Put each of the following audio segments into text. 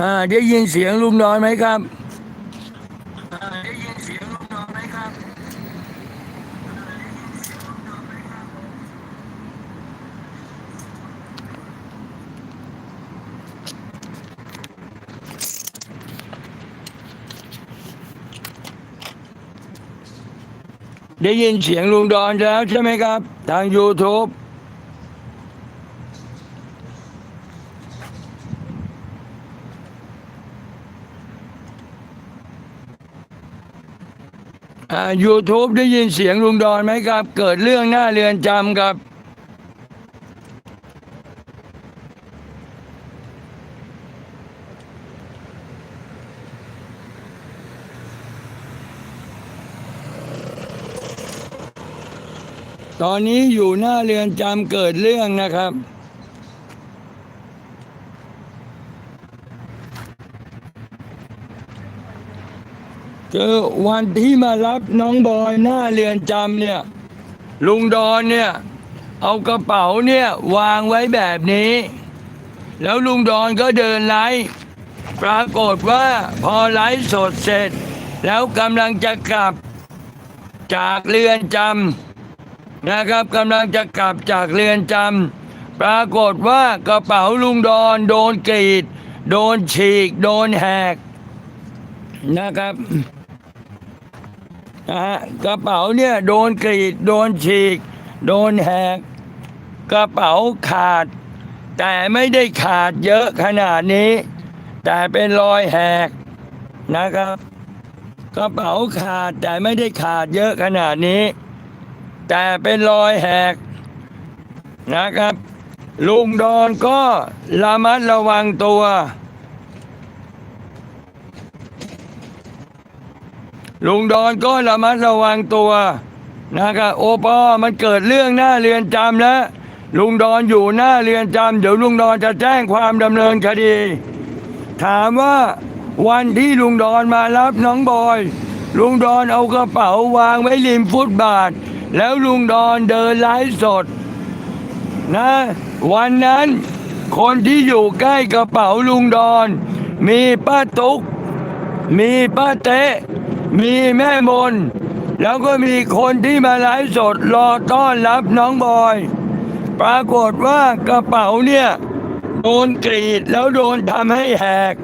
อ่าได้ยินเสียงลุงดอนไหมครับอ่าได้ยินเสียงลุงดอนไหมครับได้ยินเสียงลุงดอนแล้วใช่ไหมครับ ทาง YouTube อ่า YouTube ได้ยินเสียงลุงดอนไหมครับ เกิดเรื่องหน้าเรือนจำครับ ตอนนี้อยู่หน้าเรือนจำเกิดเรื่องนะครับ คือวันที่มารับน้องบอยหน้าเรือนจำเนี่ย ลุงดอนเนี่ย เอากระเป๋าเนี่ยวางไว้แบบนี้ แล้วลุงดอนก็เดินไลฟ์ปรากฏว่าพอไลฟ์สดเสร็จ แล้วกำลังจะกลับจากเรือนจำนะครับกำลังจะกลับจากเรือนจำปรากฏว่ากระเป๋าลุงดอนโดนกรีด โดนฉีก โดนแหกนะครับ นะฮะกระเป๋าเนี่ยโดนกรีดโดนฉีก โดนแหก กระเป๋าขาด แต่ไม่ได้ขาดเยอะขนาดนี้ แต่เป็นรอยแหกนะครับ กระเป๋าขาดแต่ไม่ได้ขาดเยอะขนาดนี้ แต่เป็นรอยแหกนะครับ ลุงดอนก็ระมัดระวังตัว ลุงดอนก็ระมัดระวังตัวนะครับโอปอมันเกิดเรื่องหน้าเรือนจำแล้วลุงดอนอยู่หน้าเรือนจำเดี๋ยวลุงดอนจะแจ้งความดำเนินคดี ถามว่าวันที่ลุงดอนมารับน้องบอย ลุงดอนเอากระเป๋าวางไว้ริมฟุตบาท แล้วลุงดอนเดินไลฟ์สด นะ วันนั้นคนที่อยู่ใกล้กระเป๋าลุงดอน มีป้าตุ๊กมีป้าเต๊ะ มีแม่มน แล้วก็มีคนที่มาไลฟ์สดรอต้อนรับน้องบอย ปรากฏว่ากระเป๋าเนี่ยโดนกรีดแล้วโดนทำให้แหก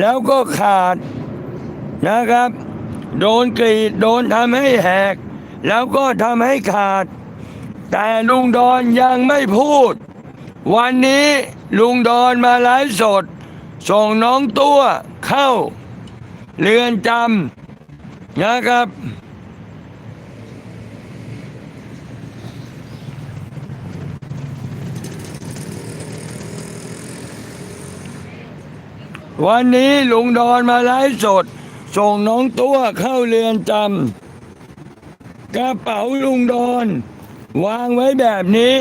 แล้วก็ขาดนะครับ โดนกรีดโดนทำให้แหก แล้วก็ทำให้ขาด แต่ลุงดอนยังไม่พูด วันนี้ลุงดอนมาไลฟ์สด ส่งน้องตัวเข้า เรือนจำ นะครับ วันนี้ลุงดอนมาไลฟ์สด ส่งน้องตัวเข้าเรือนจำกระเป๋าลุงดอน วางไว้แบบนี้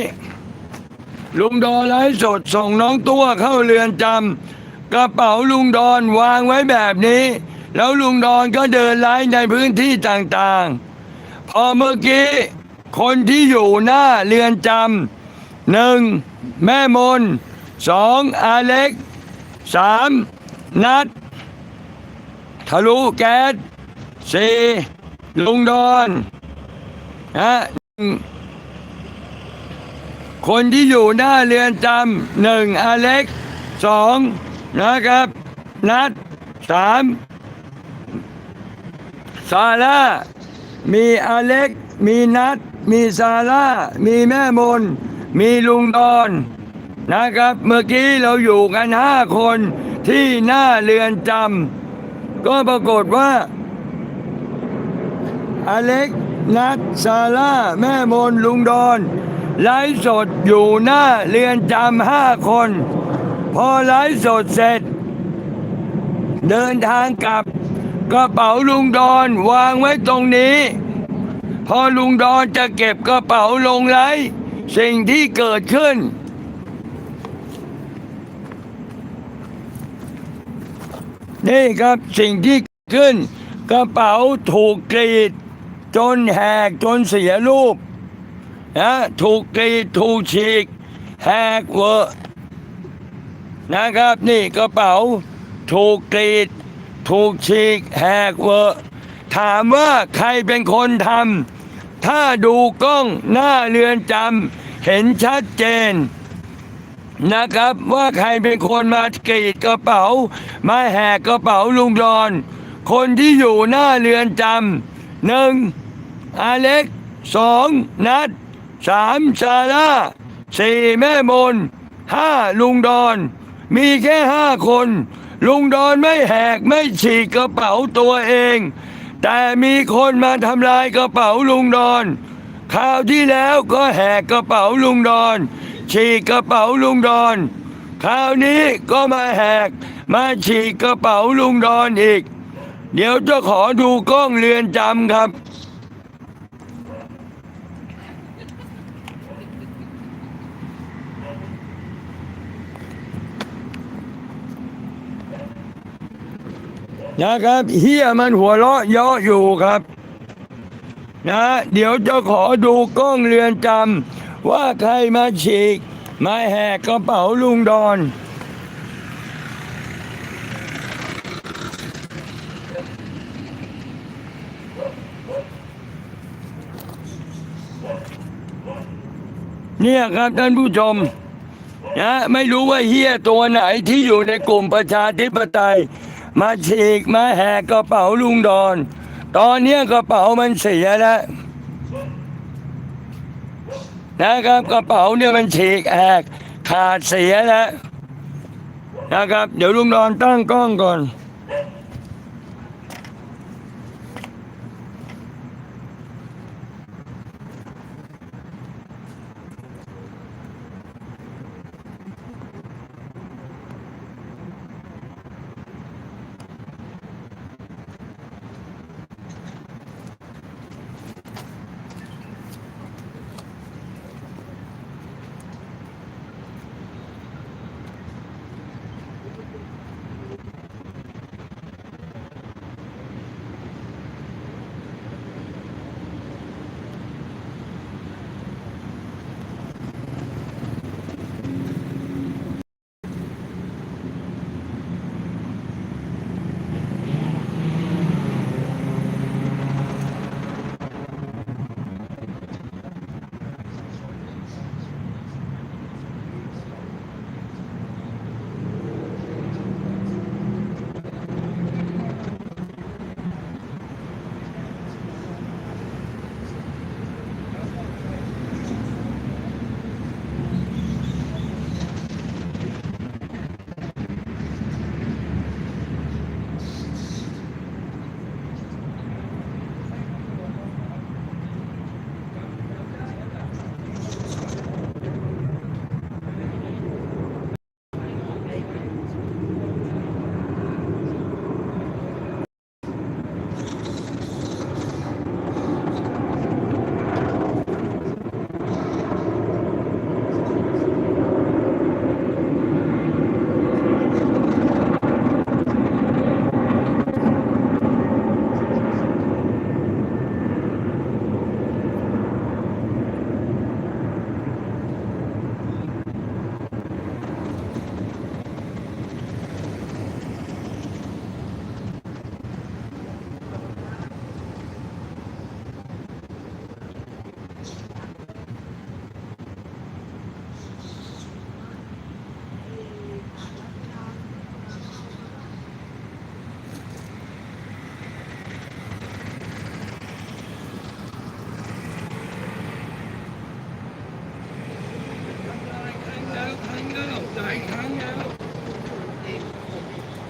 ลุงดอนไลฟ์สด ส่งน้องตัวเข้าเรือนจำกระเป๋าลุงดอนวางไว้แบบนี้ แล้วลุงดอนก็เดินไลฟ์ในพื้นที่ต่างๆ พอเมื่อกี้คนที่อยู่หน้าเรือนจำหนึ่งแม่มนสองอาเล็กสามนัดทะลุแก๊สสี่ลุงดอนฮะคนที่อยู่หน้าเรือนจำหนึ่งอเล็กสองนะครับ นัดสาม ซาร่ามีอเล็ก มีนัดมีซาร่ามีแม่มน มีลุงดอนนะครับ เมื่อกี้เราอยู่กันห้าคนที่หน้าเรือนจำก็ปรากฏว่า อเล็ก นัดซาร่า แม่มน ลุงดอนไลฟ์สดอยู่หน้าเรือนจำห้าคน พอไลฟ์สดเสร็จ เดินทางกลับ กระเป๋าลุงดอนวางไว้ตรงนี้ พอลุงดอนจะเก็บกระเป๋าลงไลฟ์สิ่งที่เกิดขึ้น นี่ครับสิ่งที่เกิดขึ้น กระเป๋าถูกกรีด จนแหกจนเสียรูปนะถูกกรีดถูกฉีก แหกเวอะนะครับนี่กระเป๋าถูกกรีด ถูกฉีกแหกเวอะถามว่าใครเป็นคนทำถ้าดูกล้องหน้าเรือนจำเห็นชัดเจนนะครับว่าใครเป็นคนมากรีดกระเป๋า มาแหกกระเป๋าลุงดอน คนที่อยู่หน้าเรือนจำหนึ่งอาเล็กสองนัดสามซาร่าสี่แม่มนห้าลุงดอน มีแค่ห้าคน ลุงดอนไม่แหกไม่ฉีกกระเป๋าตัวเอง แต่มีคนมาทำลายกระเป๋าลุงดอนคราวที่แล้วก็แหกกระเป๋าลุงดอน ฉีกกระเป๋าลุงดอน คราวนี้ก็มาแหก มาฉีกกระเป๋าลุงดอนอีก เดี๋ยวจะขอดูกล้องเรือนจำครับ นะครับเฮียมันหัวเราะเยาะอยู่ครับ นะเดี๋ยวจะขอดูกล้องเรือนจำว่าใครมาฉีก มาแหกกระเป๋าลุงดอนเนี่ยครับท่านผู้ชมนะไม่รู้ว่าเฮียตัวไหนที่อยู่ในกลุ่มประชาธิปไตย มาฉีกมาแหกกระเป๋าลุงดอน ตอนเนี้กระเป๋ามันเสียแล้วนะครับกระเป๋าเนี่ยมันฉีกแหกขาดเสียแล้วนะครับ เดี๋ยวลุงดอนตั้งกล้องก่อน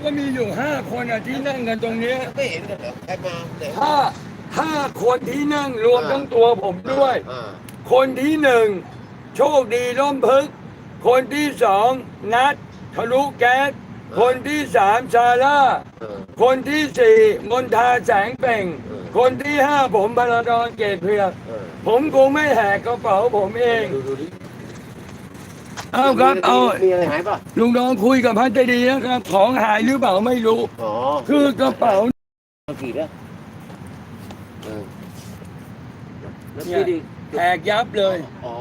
ก็มีอยู่ห้าคนอะที่นั่งกันตรงเนี้ยไม่เห็นกันเหรอใครมาไหนห้าห้าคนที่นั่งรวมทั้งตัวผมด้วย อ่าคนที่หนึ่งโชคดีร่มพึกษ์คนที่สองนัดทะลุแก๊สคนที่สามซาร่า เออ คนที่สี่มนทาแสงเป่งคนที่ห้าผมบรรดอนเกตเพือกเออผมคงไม่แหกกระเป๋าผมเอง ดูดูดิ เอาครับเอา มีอะไรหายป่ะลุงน้องคุยกับพันใจดีนะครับของหายหรือเปล่าไม่รู้ อ๋อคือกระเป๋า เอากี่แล้วเออแล้วเนี่ย พี่ดิแหกยับเลย อ๋อ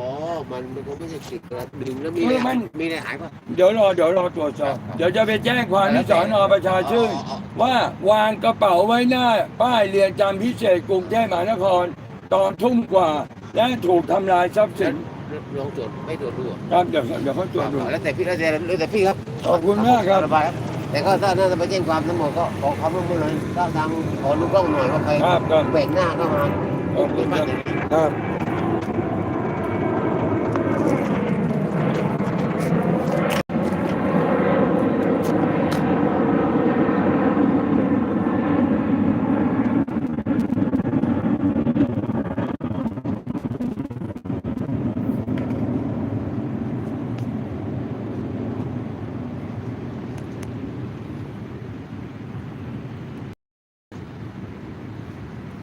มันมันคงไม่ใช่สิบนะดึงแล้วมีเออะไรอมัน มีอะไรหายป่ะ เดี๋ยวรอเดี๋ยวรอตรวจสอบครับเดี๋ยวจะไปแจ้งความที่สอนอประชาชื่นอ๋ออ๋อว่าวางกระเป๋าไว้หน้า ป้ายเรียนจำพิเศษกรุงเทพมหานคร ตอนทุ่มกว่า และถูกทำลายทรัพย์สิน ลองตรวจไม่ตรวจดูอะครับเดี๋ยวเดี๋ยวเขาตรวจดู แล้วแต่พี่แล้วแต่แล้วแต่พี่ครับขอบคุณมากครับ สบายครับ แต่ก็ถ้าน่าจะไปแจ้งความทั้งหมดก็ขอความร่วมมือเลยก็ทางขอดูกล้องหน่อยว่าใครครับครับ แบ่งหน้าเข้ามาขอบคุณครับครับ